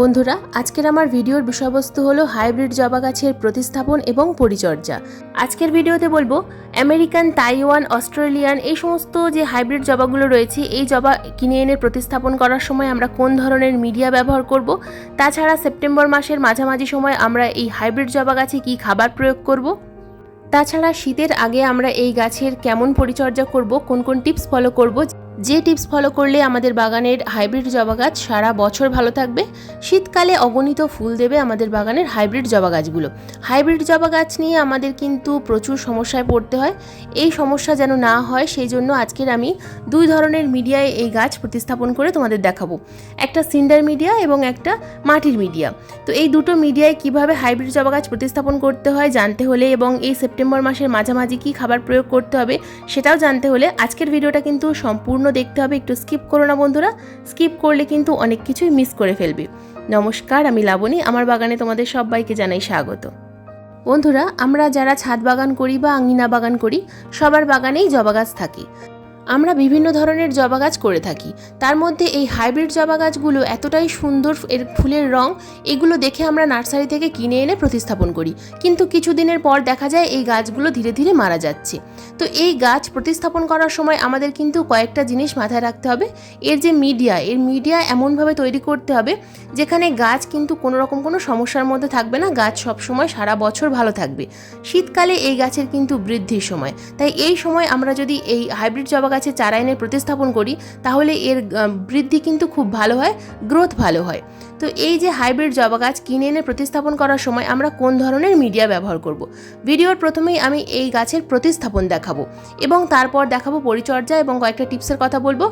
বন্ধুরা, আজকের আমার ভিডিওর বিষয়বস্তু হলো হাইব্রিড জবা গাছের প্রতিস্থাপন এবং পরিচর্যা। আজকের ভিডিওতে বলব, আমেরিকান, তাইওয়ান, অস্ট্রেলিয়ান এই সমস্ত যে হাইব্রিড জবাগুলো রয়েছে, এই জবা কিনে এনে প্রতিস্থাপন করার সময় আমরা কোন ধরনের মিডিয়া ব্যবহার করব? তাছাড়া সেপ্টেম্বর মাসের মাঝামাঝি সময় আমরা এই হাইব্রিড জবা গাছে কী খাবার প্রয়োগ করব? তাছাড়া শীতের আগে আমরা এই গাছের কেমন পরিচর্যা করব? কোন কোন টিপস ফলো করব? যে টিপস ফলো করলে আমাদের বাগানের হাইব্রিড জবা গাছ সারা বছর ভালো থাকবে, শীতকালে অগণিত ফুল দেবে আমাদের বাগানের হাইব্রিড জবা গাছগুলো। হাইব্রিড জবা গাছ নিয়ে আমাদের কিন্তু প্রচুর সমস্যায় পড়তে হয়। এই সমস্যা যেন না হয়, সেই জন্য আজকের আমি দুই ধরনের মিডিয়ায় এই গাছ প্রতিস্থাপন করে তোমাদের দেখাবো। একটা সিন্ডার মিডিয়া এবং একটা মাটির মিডিয়া। তো এই দুটো মিডিয়ায় কীভাবে হাইব্রিড জবা গাছ প্রতিস্থাপন করতে হয় জানতে হলে এবং এই সেপ্টেম্বর মাসের মাঝামাঝি কী খাবার প্রয়োগ করতে হবে, সেটাও জানতে হলে আজকের ভিডিওটা কিন্তু সম্পূর্ণ দেখতে হবে, একটু স্কিপ করো না বন্ধুরা। স্কিপ করলে কিন্তু অনেক কিছুই মিস করে ফেলবি। নমস্কার, আমি লাবণী, আমার বাগানে তোমাদের সবাইকে জানাই স্বাগত। বন্ধুরা, আমরা যারা ছাদ বাগান করি বা আঙিনা বাগান করি, সবার বাগানেই জবা গাছ থাকে। আমরা বিভিন্ন ধরনের জবা গাছ করে থাকি। তার মধ্যে এই হাইব্রিড জবা গাছগুলো এতটাই সুন্দর এর ফুলের রং, এগুলো দেখে আমরা নার্সারি থেকে কিনে এনে প্রতিস্থাপন করি। কিন্তু কিছুদিনের পর দেখা যায় এই গাছগুলো ধীরে ধীরে মারা যাচ্ছে। তো এই গাছ প্রতিস্থাপন করার সময় আমাদের কিন্তু কয়েকটা জিনিস মাথায় রাখতে হবে। এর যে মিডিয়া, এর মিডিয়া এমনভাবে তৈরি করতে হবে, যেখানে গাছ কিন্তু কোনো রকম কোনো সমস্যার মধ্যে থাকবে না, গাছ সবসময় সারা বছর ভালো থাকবে। শীতকালে এই গাছের কিন্তু বৃদ্ধির সময়। তাই এই সময় আমরা যদি এই হাইব্রিড জবা গাছের চারা এনে প্রতিস্থাপন করি, তাহলে এর বৃদ্ধি কিন্তু খুব ভালো হয় গ্রোথ ভালো হয়। তো এই যে হাইব্রিড জবা গাছ কিনে এনে প্রতিস্থাপন করার সময় আমরা কোন ধরনের মিডিয়া ব্যবহার করব? ভিডিওর প্রথমেই আমি এই গাছের প্রতিস্থাপন দেখাবো এবং তারপর দেখাবো পরিচর্যা এবং কয়েকটা টিপসের কথা বলব।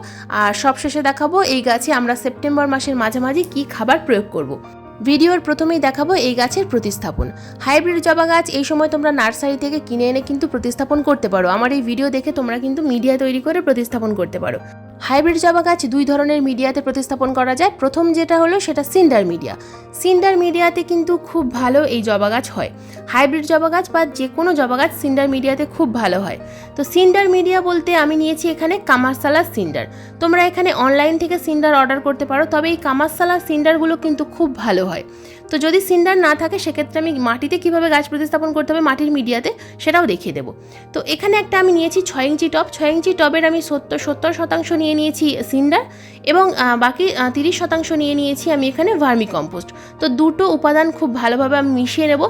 আর সবশেষে দেখাবো এই গাছে আমরা সেপ্টেম্বর মাসের মাঝামাঝি কী খাবার প্রয়োগ করব। ভিডিওর প্রথমেই দেখাবো এই গাছের প্রতিস্থাপন। হাইব্রিড জবা গাছ এই সময় তোমরা নার্সারি থেকে কিনে এনে কিন্তু প্রতিস্থাপন করতে পারো। আমার এই ভিডিও দেখে তোমরা কিন্তু মিডিয়া তৈরি করে প্রতিস্থাপন করতে পারো। হাইব্রিড জবা গাছ দুই ধরনের মিডিয়াতে প্রতিস্থাপন করা যায়। প্রথম যেটা হলো সেটা সিন্ডার মিডিয়া। সিন্ডার মিডিয়াতে কিন্তু খুব ভালো এই জবা গাছ হয়। হাইব্রিড জবা গাছ বা যে কোনো জবা গাছ সিন্ডার মিডিয়াতে খুব ভালো হয়। তো সিন্ডার মিডিয়া বলতে আমি নিয়েছি এখানে কামারসালা সিন্ডার। তোমরা এখানে অনলাইন থেকে সিন্ডার অর্ডার করতে পারো, তবে এই কামারসালা সিন্ডারগুলো কিন্তু খুব ভালো হয়। তো যদি সিন্ডার না থাকে, সেক্ষেত্রে আমি মাটিতে কীভাবে গাছ প্রতিস্থাপন করতে হবে মাটির মিডিয়াতে, সেটাও দেখিয়ে দেবো। তো এখানে একটা আমি নিয়েছি ছয় ইঞ্চি টব। ছয় ইঞ্চি টবের আমি সত্তর সত্তর শতাংশ নিয়ে নিয়েছি সিন্ডার এবং বাকি তিরিশ শতাংশ নিয়ে নিয়েছি আমি এখানে ভার্মি কম্পোস্ট তো দুটো উপাদান খুব ভালোভাবে আমি মিশিয়ে নেব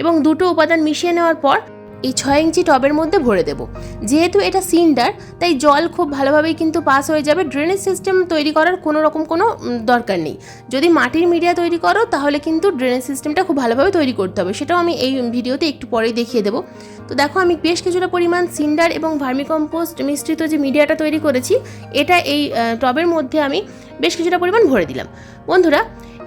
এবং দুটো উপাদান মিশিয়ে নেওয়ার পর এই ছয় ইঞ্চি টবের মধ্যে ভরে দেব। যেহেতু এটা সিন্ডার, তাই জল খুব ভালোভাবেই কিন্তু পাস হয়ে যাবে। ড্রেনেজ সিস্টেম তৈরি করার কোনো রকম কোনো দরকার নেই। যদি মাটির মিডিয়া তৈরি করো, তাহলে কিন্তু ড্রেনেজ সিস্টেমটা খুব ভালোভাবে তৈরি করতে হবে। সেটাও আমি এই ভিডিওতে একটু পরেই দেখিয়ে দেবো। তো দেখো, আমি বেশ কিছুটা পরিমাণ সিন্ডার এবং ভার্মিকম্পোস্ট মিশ্রিত যে মিডিয়াটা তৈরি করেছি, এটা এই টবের মধ্যে আমি বেশ কিছুটা পরিমাণ ভরে দিলাম। বন্ধুরা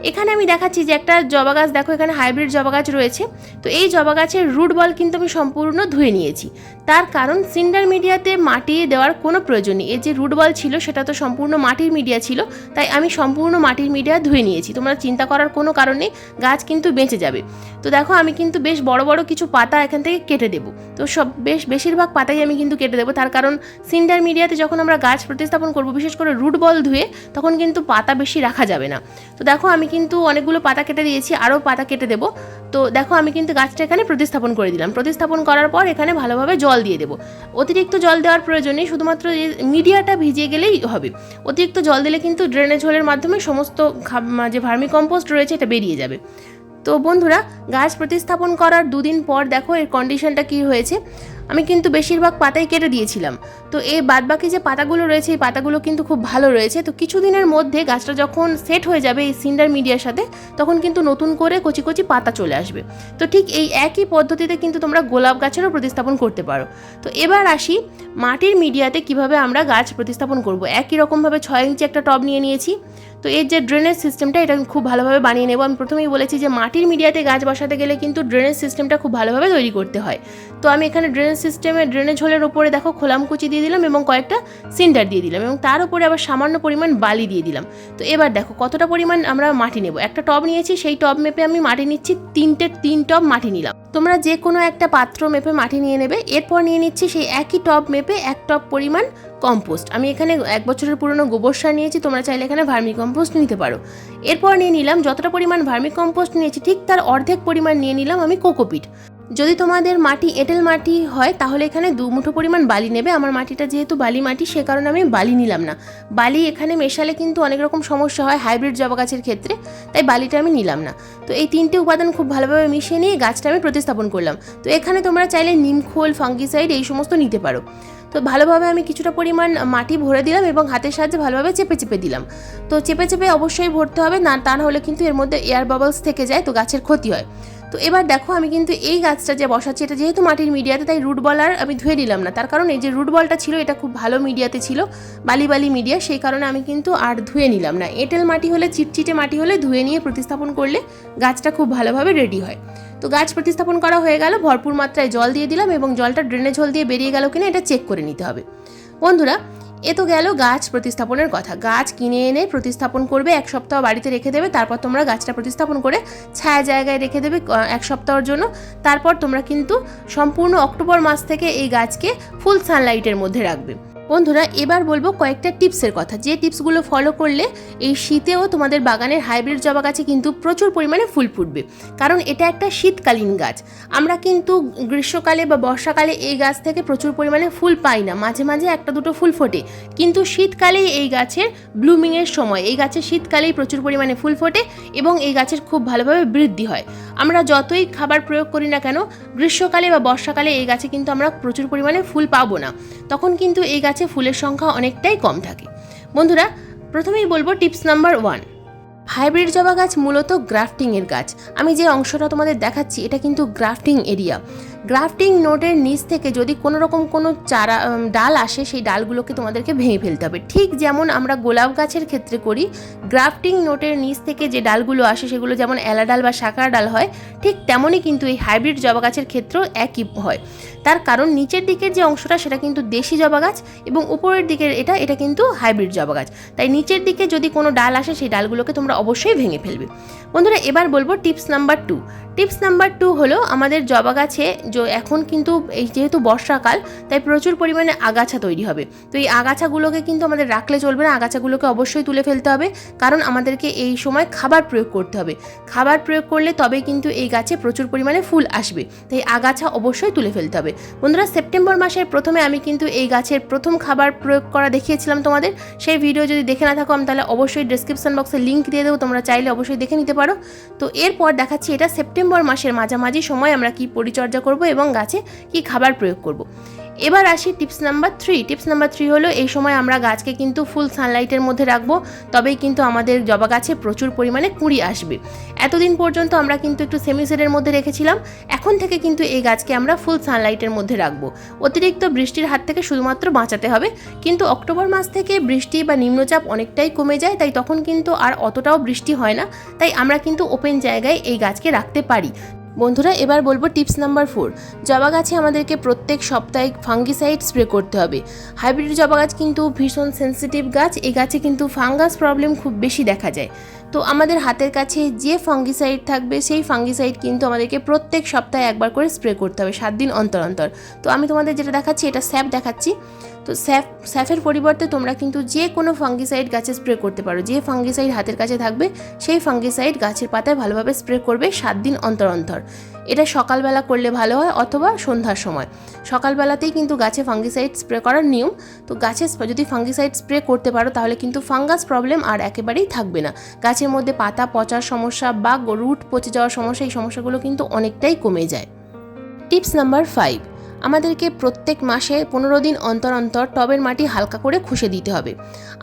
এখানে আমি দেখাচ্ছি যে একটা জবা গাছ, দেখো এখানে হাইব্রিড জবা গাছ রয়েছে। তো এই জবা গাছের রুট বল কিন্তু আমি সম্পূর্ণ ধুয়ে নিয়েছি। তার কারণ সিন্ডার মিডিয়াতে মাটি দেওয়ার কোনো প্রয়োজন নেই। এর যে রুট বল ছিল, সেটা তো সম্পূর্ণ মাটির মিডিয়া ছিল, তাই আমি সম্পূর্ণ মাটির মিডিয়া ধুয়ে নিয়েছি। তোমরা চিন্তা করার কোনো কারণ গাছ কিন্তু বেঁচে যাবে। তো দেখো, আমি কিন্তু বেশ বড় বড় কিছু পাতা এখান থেকে কেটে দেবো। তো সব, বেশ বেশিরভাগ পাতাই আমি কিন্তু কেটে দেবো। তার কারণ সিন্ডার মিডিয়াতে যখন আমরা গাছ প্রতিস্থাপন করব, বিশেষ করে রুট বল ধুয়ে, তখন কিন্তু পাতা বেশি রাখা যাবে না। তো দেখো, আমি কিন্তু অনেকগুলো পাতা কেটে দিয়েছি আরও পাতা কেটে দেবো। তো দেখো, আমি কিন্তু গাছটা এখানে প্রতিস্থাপন করে দিলাম। প্রতিস্থাপন করার পর এখানে ভালোভাবে জল দিয়ে দেবো। অতিরিক্ত জল দেওয়ার প্রয়োজন শুধুমাত্র মিডিয়াটা ভিজিয়ে গেলেই হবে। অতিরিক্ত জল দিলে কিন্তু ড্রেনেজ হোলের মাধ্যমে সমস্ত যে ভার্মি কম্পোস্ট রয়েছে এটা বেরিয়ে যাবে। তো বন্ধুরা, গাছ প্রতিস্থাপন করার দুদিন পর দেখো এর কন্ডিশনটা কী হয়েছে। আমি কিন্তু বেশিরভাগ পাতাই কেটে দিয়েছিলাম। তো এই বাদবাকি যে পাতাগুলো রয়েছে, এই পাতাগুলো কিন্তু খুব ভালো রয়েছে। তো কিছুদিনের মধ্যে গাছটা যখন সেট হয়ে যাবে এই সিন্ডার মিডিয়ার সাথে, তখন কিন্তু নতুন করে কচি কচি পাতা চলে আসবে। তো ঠিক এই একই পদ্ধতিতে কিন্তু তোমরা গোলাপ গাছেরও প্রতিস্থাপন করতে পারো। তো এবার আসি মাটির মিডিয়াতে কীভাবে আমরা গাছ প্রতিস্থাপন করব? একই রকমভাবে ছয় ইঞ্চি একটা টব নিয়ে নিয়েছি। তো এর যে ড্রেনেজ সিস্টেমটা এটা খুব ভালোভাবে বানিয়ে নেব। আমি প্রথমেই বলেছি যে মাটির মিডিয়াতে গাছ বসাতে গেলে কিন্তু ড্রেনেজ সিস্টেমটা খুব ভালোভাবে তৈরি করতে হয়। তো আমি এখানে ড্রেনেজ সিস্টেমে ড্রেনেজ হোলের ওপরে দেখো খোলামকুচি দিয়ে দিলাম এবং কয়েকটা সিন্ডার দিয়ে দিলাম এবং তার উপরে আবার সামান্য পরিমাণ বালি দিয়ে দিলাম। তো এবার দেখো কতটা পরিমাণ আমরা মাটি নেব। একটা টব নিয়েছি, সেই টব মেপে আমি মাটি নিচ্ছি, তিনটে, তিন টব মাটি নিলাম। তোমরা যে কোনো একটা পাত্র মেপে মাটি নিয়ে নেবে। এরপর নিয়ে নিচ্ছি সেই একই টপ মেপে এক টপ পরিমাণ কম্পোস্ট। আমি এখানে এক বছরের পুরনো গোবর সার নিয়েছি, তোমরা চাইলে এখানে ভার্মি কম্পোস্ট নিতে পারো। এরপর নিয়ে নিলাম, যতটা পরিমাণ ভার্মি কম্পোস্ট নিয়েছি, ঠিক তার অর্ধেক পরিমাণ নিয়ে নিলাম আমি কোকোপিট। যদি তোমাদের মাটি এঁটেল মাটি হয়, তাহলে এখানে দু মুঠো পরিমাণ বালি নেবে। আমার মাটিটা যেহেতু বালি মাটি, সে কারণে আমি বালি নিলাম না। বালি এখানে মেশালে কিন্তু অনেক রকম সমস্যা হয় হাইব্রিড জবা গাছের ক্ষেত্রে, তাই বালিটা আমি নিলাম না। তো এই তিনটে উপাদান খুব ভালোভাবে মিশিয়ে নিয়ে গাছটা আমি প্রতিস্থাপন করলাম। তো এখানে তোমরা চাইলে নিমখোল ফাঙ্গিসাইড এই সমস্ত নিতে পারো। তো ভালোভাবে আমি কিছুটা পরিমাণ মাটি ভরে দিলাম এবং হাতের সাহায্যে ভালোভাবে চেপে চেপে দিলাম। তো চেপে চেপে অবশ্যই ভরতে হবে, না, তা না হলে কিন্তু এর মধ্যে এয়ার বাবলস থেকে যায়, তো গাছের ক্ষতি হয়। তো এবার দেখো আমি কিন্তু এই গাছটা যে বসাচ্ছি, এটা যেহেতু মাটির মিডিয়াতে, তাই রুট বল আর আমি ধুয়ে নিলাম না। তার কারণ এই যে রুট বলটা ছিল, এটা খুব ভালো মিডিয়াতে ছিল, বালি বালি মিডিয়া, সেই কারণে আমি কিন্তু আর ধুয়ে নিলাম না। এঁটেল মাটি হলে, চিটচিটে মাটি হলে ধুয়ে নিয়ে প্রতিস্থাপন করলে গাছটা খুব ভালোভাবে রেডি হয়। তো গাছ প্রতিস্থাপন করা হয়ে গেল, ভরপুর মাত্রায় জল দিয়ে দিলাম এবং জলটা ড্রেনেজ হল দিয়ে বেরিয়ে গেল কিনা, এটা চেক করে নিতে হবে। বন্ধুরা এ তো গেল গাছ প্রতিস্থাপনের কথা। গাছ কিনে এনে প্রতিস্থাপন করবে, এক সপ্তাহ বাড়িতে রেখে দেবে, তারপর তোমরা গাছটা প্রতিস্থাপন করে ছায়া জায়গায় রেখে দেবে এক সপ্তাহের জন্য। তারপর তোমরা কিন্তু সম্পূর্ণ অক্টোবর মাস থেকে এই গাছকে ফুল সানলাইটের মধ্যে রাখবে। বন্ধুরা, এবার বলব কয়েকটা টিপসের কথা। যে টিপসগুলো ফলো করলে এই শীতেও তোমাদের বাগানের হাইব্রিড জবা গাছে কিন্তু প্রচুর পরিমাণে ফুল ফুটবে। কারণ এটা একটা শীতকালীন গাছ। আমরা কিন্তু গ্রীষ্মকালে বা বর্ষাকালে এই গাছ থেকে প্রচুর পরিমাণে ফুল পাই না। মাঝে মাঝে একটা দুটো ফুল ফোটে। কিন্তু শীতকালেই এই গাছের ব্লুমিংয়ের সময়, এই গাছের শীতকালেই প্রচুর পরিমাণে ফুল ফোটে এবং এই গাছের খুব ভালোভাবে বৃদ্ধি হয়। আমরা যতই খাবার প্রয়োগ করি না কেন, গ্রীষ্মকালে বা বর্ষাকালে এই গাছে কিন্তু আমরা প্রচুর পরিমাণে ফুল পাবো না। তখন কিন্তু এই গাছে ফুলের সংখ্যা অনেকটাই কম থাকে। বন্ধুরা, প্রথমেই বলব টিপস নাম্বার ওয়ান। হাইব্রিড জবা গাছ মূলত গ্রাফটিংয়ের গাছ। আমি যে অংশটা তোমাদের দেখাচ্ছি, এটা কিন্তু গ্রাফটিং এরিয়া। গ্রাফটিং নোটের নিচ থেকে যদি কোনো রকম কোনো চারা ডাল আসে, সেই ডালগুলোকে তোমাদেরকে ভেঙে ফেলতে হবে। ঠিক যেমন আমরা গোলাপ গাছের ক্ষেত্রে করি, গ্রাফটিং নোটের নিচ থেকে যে ডালগুলো আসে, সেগুলো যেমন এলা ডাল বা শাকার ডাল হয়, ঠিক তেমনই কিন্তু এই হাইব্রিড জবা গাছের ক্ষেত্রেও একই হয়। তার কারণ নিচের দিকের যে অংশটা, সেটা কিন্তু দেশি জবা গাছ এবং উপরের দিকের এটা এটা কিন্তু হাইব্রিড জবা গাছ। তাই নিচের দিকে যদি কোনো ডাল আসে, সেই ডালগুলোকে তোমরা অবশ্যই ভেঙে ফেলবে। বন্ধুরা, এবার বলব tips number two. Tips number two হলো, আমাদের জবা গাছে এখন কিন্তু এই যেহেতু বর্ষাকাল, তাই প্রচুর পরিমাণে আগাছা তৈরি হবে। তো এই আগাছাগুলোকে কিন্তু আমাদের রাখলে চলবে না, আগাছাগুলোকে অবশ্যই তুলে ফেলতে হবে। কারণ আমাদেরকে এই সময় খাবার প্রয়োগ করতে হবে। খাবার প্রয়োগ করলে তবেই কিন্তু এই গাছে প্রচুর পরিমাণে ফুল আসবে। তাই আগাছা অবশ্যই তুলে ফেলতে হবে। বন্ধুরা, সেপ্টেম্বর মাসের প্রথমে আমি কিন্তু এই গাছের প্রথম খাবার প্রয়োগ করা দেখিয়েছিলাম তোমাদের। সেই ভিডিও যদি দেখে না থাকো আমি তাহলে অবশ্যই ডিসক্রিপশন বক্সে লিঙ্ক দিয়ে দেবো, তোমরা চাইলে অবশ্যই দেখে নিতে পারো। তো এরপর দেখাচ্ছি এটা সেপ্টেম্বর মাসের মাঝামাঝি সময় আমরা কি পরিচর্যা করব এবং গাছে কি খাবার প্রয়োগ করব। এবার আসি tips number three tips number three হলো, এই সময় আমরা গাছকে কিন্তু ফুল সানলাইটের মধ্যে রাখব, তবেই কিন্তু আমাদের জবা গাছে প্রচুর পরিমাণে কুঁড়ি আসবে। এতদিন পর্যন্ত আমরা কিন্তু একটু সেমিসেডের মধ্যে রেখেছিলাম, এখন থেকে কিন্তু এই গাছকে আমরা ফুল সানলাইটের মধ্যে রাখব। অতিরিক্ত বৃষ্টির হাত থেকে শুধুমাত্র বাঁচাতে হবে, কিন্তু অক্টোবর মাস থেকে বৃষ্টি বা নিম্নচাপ অনেকটাই কমে যায়, তাই তখন কিন্তু আর অতটাও বৃষ্টি হয় না, তাই আমরা কিন্তু ওপেন জায়গায় এই গাছকে রাখতে পারি। বন্ধুরা, এবার বলব টিপস নাম্বার ফোর জবা গাছে আমাদেরকে প্রত্যেক সপ্তাহে ফাঙ্গিসাইড স্প্রে করতে হবে। হাইব্রিড জবা গাছ কিন্তু ভীষণ সেন্সিটিভ গাছ এই গাছে কিন্তু ফাঙ্গাস প্রবলেম খুব বেশি দেখা যায়। তো আমাদের হাতের কাছে যে ফাঙ্গিসাইড থাকবে, সেই ফাঙ্গিসাইড কিন্তু আমাদেরকে প্রত্যেক সপ্তাহে একবার করে স্প্রে করতে হবে, সাত দিন অন্তর অন্তর। তো আমি তোমাদের যেটা দেখাচ্ছি, এটা স্যাপ দেখাচ্ছি। তো স্যাফ স্যাফের পরিবর্তে তোমরা কিন্তু যে কোনো ফাঙ্গিসাইড গাছে স্প্রে করতে পারো। যে ফাঙ্গিসাইড হাতের কাছে থাকবে, সেই ফাঙ্গিসাইড গাছের পাতায় ভালোভাবে স্প্রে করবে সাত দিন অন্তর অন্তর। এটা সকালবেলা করলে ভালো হয় অথবা সন্ধ্যার সময়। সকালবেলাতেই কিন্তু গাছে ফাঙ্গিসাইড স্প্রে করার নিয়ম। তো গাছে যদি ফাঙ্গিসাইড স্প্রে করতে পারো, তাহলে কিন্তু ফাঙ্গাস প্রবলেম আর একেবারেই থাকবে না। গাছের মধ্যে পাতা পচার সমস্যা বা রুট পচে যাওয়ার সমস্যা, এই সমস্যাগুলো কিন্তু অনেকটাই কমে যায়। টিপস নাম্বার ফাইভ আমাদেরকে প্রত্যেক মাসে পনেরো দিন অন্তর অন্তর টবের মাটি হালকা করে খুশে দিতে হবে।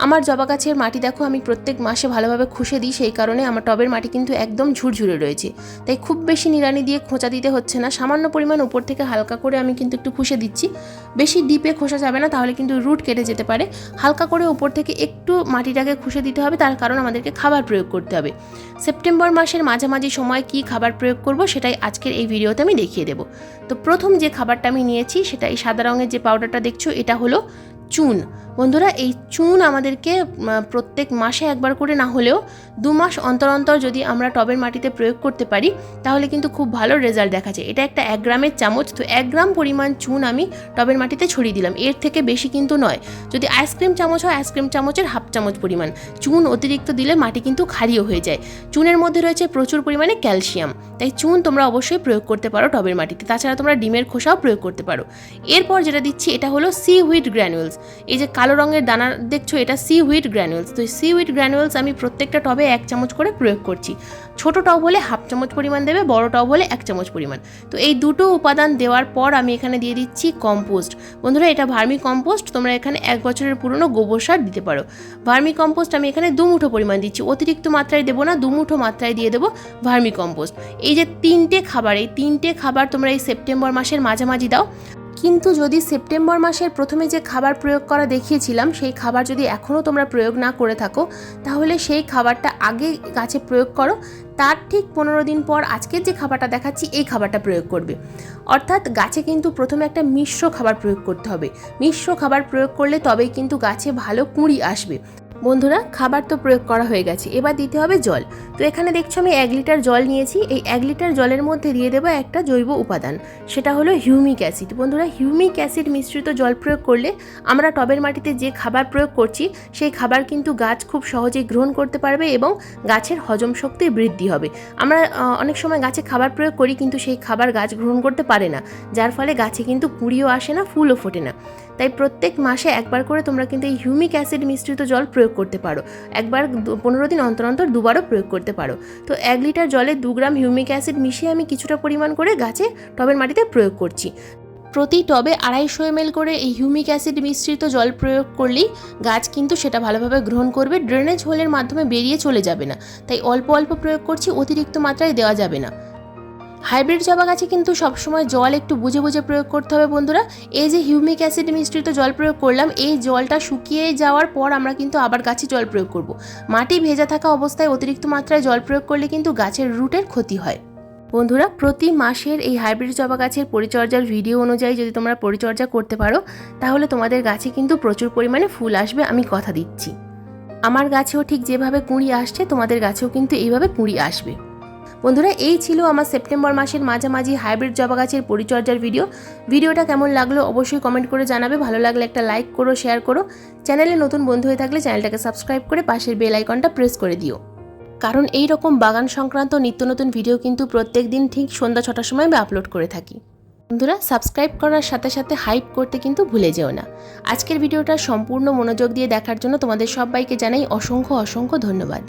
আমার জবা গাছের মাটি দেখো, আমি প্রত্যেক মাসে ভালোভাবে খুশে দিই, সেই কারণে আমার টবের মাটি কিন্তু একদম ঝুরঝুরে রয়েছে। তাই খুব বেশি নিড়ানি দিয়ে খোঁচা দিতে হচ্ছে না। সামান্য পরিমাণ উপর থেকে হালকা করে আমি কিন্তু একটু খুশে দিচ্ছি। বেশি ডিপে খোসা যাবে না, তাহলে কিন্তু রুট কেটে যেতে পারে। হালকা করে উপর থেকে একটু মাটিটাকে খুশে দিতে হবে, তার কারণ আমাদেরকে খাবার প্রয়োগ করতে হবে। সেপ্টেম্বর মাসের মাঝামাঝি সময় কি খাবার প্রয়োগ করব, সেটাই আজকের এই ভিডিওতে আমি দেখিয়ে দেবো। তো প্রথম যে খাবারটা আমি নিয়েছি সেটা এই সাদা রঙের যে পাউডারটা দেখছ এটা হলো চুন। বন্ধুরা, এই চুন আমাদেরকে প্রত্যেক মাসে একবার করে না হলেও দু মাস অন্তর অন্তর যদি আমরা টবের মাটিতে প্রয়োগ করতে পারি, তাহলে কিন্তু খুব ভালো রেজাল্ট দেখা যায়। এটা একটা এক গ্রামের চামচ, তো এক গ্রাম পরিমাণ চুন আমি টবের মাটিতে ছড়িয়ে দিলাম। এর থেকে বেশি কিন্তু নয়। যদি আইসক্রিম চামচ হয় আইসক্রিম চামচের হাফ চামচ পরিমাণ। চুন অতিরিক্ত দিলে মাটি কিন্তু ক্ষারীয় হয়ে যায়। চুনের মধ্যে রয়েছে প্রচুর পরিমাণে ক্যালসিয়াম তাই চুন তোমরা অবশ্যই প্রয়োগ করতে পারো টবের মাটিতে। তাছাড়া তোমরা ডিমের খোসাও প্রয়োগ করতে পারো। এরপর যেটা দিচ্ছি, এটা হলো সি হুইট গ্র্যানুয়েলস এই যে কালো রঙের দানা দেখছ, এটা সি হুইট গ্র্যানুয়েলস তো সি হুইট গ্র্যানুয়েলস আমি প্রত্যেকটা টবে এক চামচ করে প্রয়োগ করছি। ছোট টব হলে হাফ চামচ পরিমাণ দেবে, বড় টব হলে এক চামচ পরিমাণ। তো এই দুটো উপাদান দেওয়ার পর আমি এখানে দিয়ে দিচ্ছি কম্পোস্ট বন্ধুরা, এটা ভার্মি কম্পোস্ট তোমরা এখানে এক বছরের পুরনো গোবর সার দিতে পারো। ভার্মি কম্পোস্ট আমি এখানে দু মুঠো পরিমাণ দিচ্ছি। অতিরিক্ত মাত্রায় দেবো না, দু মুঠো মাত্রায় দিয়ে দেবো ভার্মি কম্পোস্ট এই যে তিনটে খাবার, এই তিনটে খাবার তোমরা এই সেপ্টেম্বর মাসের মাঝামাঝি দাও। কিন্তু যদি সেপ্টেম্বর মাসের প্রথমে যে খাবার প্রয়োগ করা দেখিয়েছিলাম, সেই খাবার যদি এখনও তোমরা প্রয়োগ না করে থাকো, তাহলে সেই খাবারটা আগে গাছে প্রয়োগ করো। তার ঠিক পনেরো দিন পর আজকের যে খাবারটা দেখাচ্ছি, এই খাবারটা প্রয়োগ করবে। অর্থাৎ গাছে কিন্তু প্রথমে একটা মিশ্র খাবার প্রয়োগ করতে হবে। মিশ্র খাবার প্রয়োগ করলে তবেই কিন্তু গাছে ভালো কুঁড়ি আসবে। বন্ধুরা, খাবার তো প্রয়োগ করা হয়ে গেছে। এবার দিতে হবে জল। তো এখানে দেখছ আমি এক লিটার জল নিয়েছি। এই এক লিটার জলের মধ্যে দিয়ে দেবো একটা জৈব উপাদান। সেটা হলো হিউমিক অ্যাসিড। বন্ধুরা, হিউমিক অ্যাসিড মিশ্রিত জল প্রয়োগ করলে আমরা টবের মাটিতে যে খাবার প্রয়োগ করছি, সেই খাবার কিন্তু গাছ খুব সহজেই গ্রহণ করতে পারবে এবং গাছের হজম শক্তি বৃদ্ধি হবে। আমরা অনেক সময় গাছে খাবার প্রয়োগ করি, কিন্তু সেই খাবার গাছ গ্রহণ করতে পারে না। যার ফলে গাছে কিন্তু কুঁড়িও আসে না, ফুলও ফোটে না। তাই প্রত্যেক মাসে একবার করে তোমরা কিন্তু এই হিউমিক অ্যাসিড মিশ্রিত জল প্রয়োগ করতে পারো। একবার পনেরো দিন অন্তর অন্তর দুবারও প্রয়োগ করতে পারো। তো এক লিটার জলে দু গ্রাম হিউমিক অ্যাসিড মিশিয়ে আমি কিছুটা পরিমাণ করে গাছে টবের মাটিতে প্রয়োগ করছি। প্রতি টবে আড়াইশো এমএল করে এই হিউমিক অ্যাসিড মিশ্রিত জল প্রয়োগ করলেই গাছ কিন্তু সেটা ভালোভাবে গ্রহণ করবে, ড্রেনেজ হোলের মাধ্যমে বেরিয়ে চলে যাবে না। তাই অল্প অল্প প্রয়োগ করছি, অতিরিক্ত মাত্রায় দেওয়া যাবে না। হাইব্রিড জবা গাছে কিন্তু সবসময় জল একটু বুঝে বুঝে প্রয়োগ করতে হবে বন্ধুরা। এই যে হিউমিক অ্যাসিড মিশ্রিত জল প্রয়োগ করলাম, এই জলটা শুকিয়ে যাওয়ার পর আমরা কিন্তু আবার গাছে জল প্রয়োগ করব। মাটি ভেজা থাকা অবস্থায় অতিরিক্ত মাত্রায় জল প্রয়োগ করলে কিন্তু গাছের রুটের ক্ষতি হয়। বন্ধুরা, প্রতি মাসের এই হাইব্রিড জবা গাছের পরিচর্যার ভিডিও অনুযায়ী যদি তোমরা পরিচর্যা করতে পারো, তাহলে তোমাদের গাছে কিন্তু প্রচুর পরিমাণে ফুল আসবে আমি কথা দিচ্ছি। আমার গাছেও ঠিক যেভাবে কুঁড়ি আসছে, তোমাদের গাছেও কিন্তু এইভাবে কুঁড়ি আসবে। বন্ধুরা, এই ছিল আমার সেপ্টেম্বর মাসের মাঝামাঝি হাইব্রিড জবা গাছের পরিচর্যার ভিডিও। ভিডিওটা কেমন লাগল অবশ্যই কমেন্ট করে জানাবে। ভালো লাগলে একটা লাইক করো, শেয়ার করো। চ্যানেলে নতুন বন্ধু হয়ে থাকলে চ্যানেলটাকে সাবস্ক্রাইব করে পাশের বেল আইকনটা প্রেস করে দিও। কারণ এই রকম বাগান সংক্রান্ত নিত্য নতুন ভিডিও কিন্তু প্রত্যেক দিন ঠিক সন্ধ্যা ছটার সময় আমি আপলোড করে থাকি। বন্ধুরা, সাবস্ক্রাইব করার সাথে সাথে হাইপ করতে কিন্তু ভুলে যেও না। আজকের ভিডিওটা সম্পূর্ণ মনোযোগ দিয়ে দেখার জন্য তোমাদের সবাইকে জানাই অসংখ্য অসংখ্য ধন্যবাদ।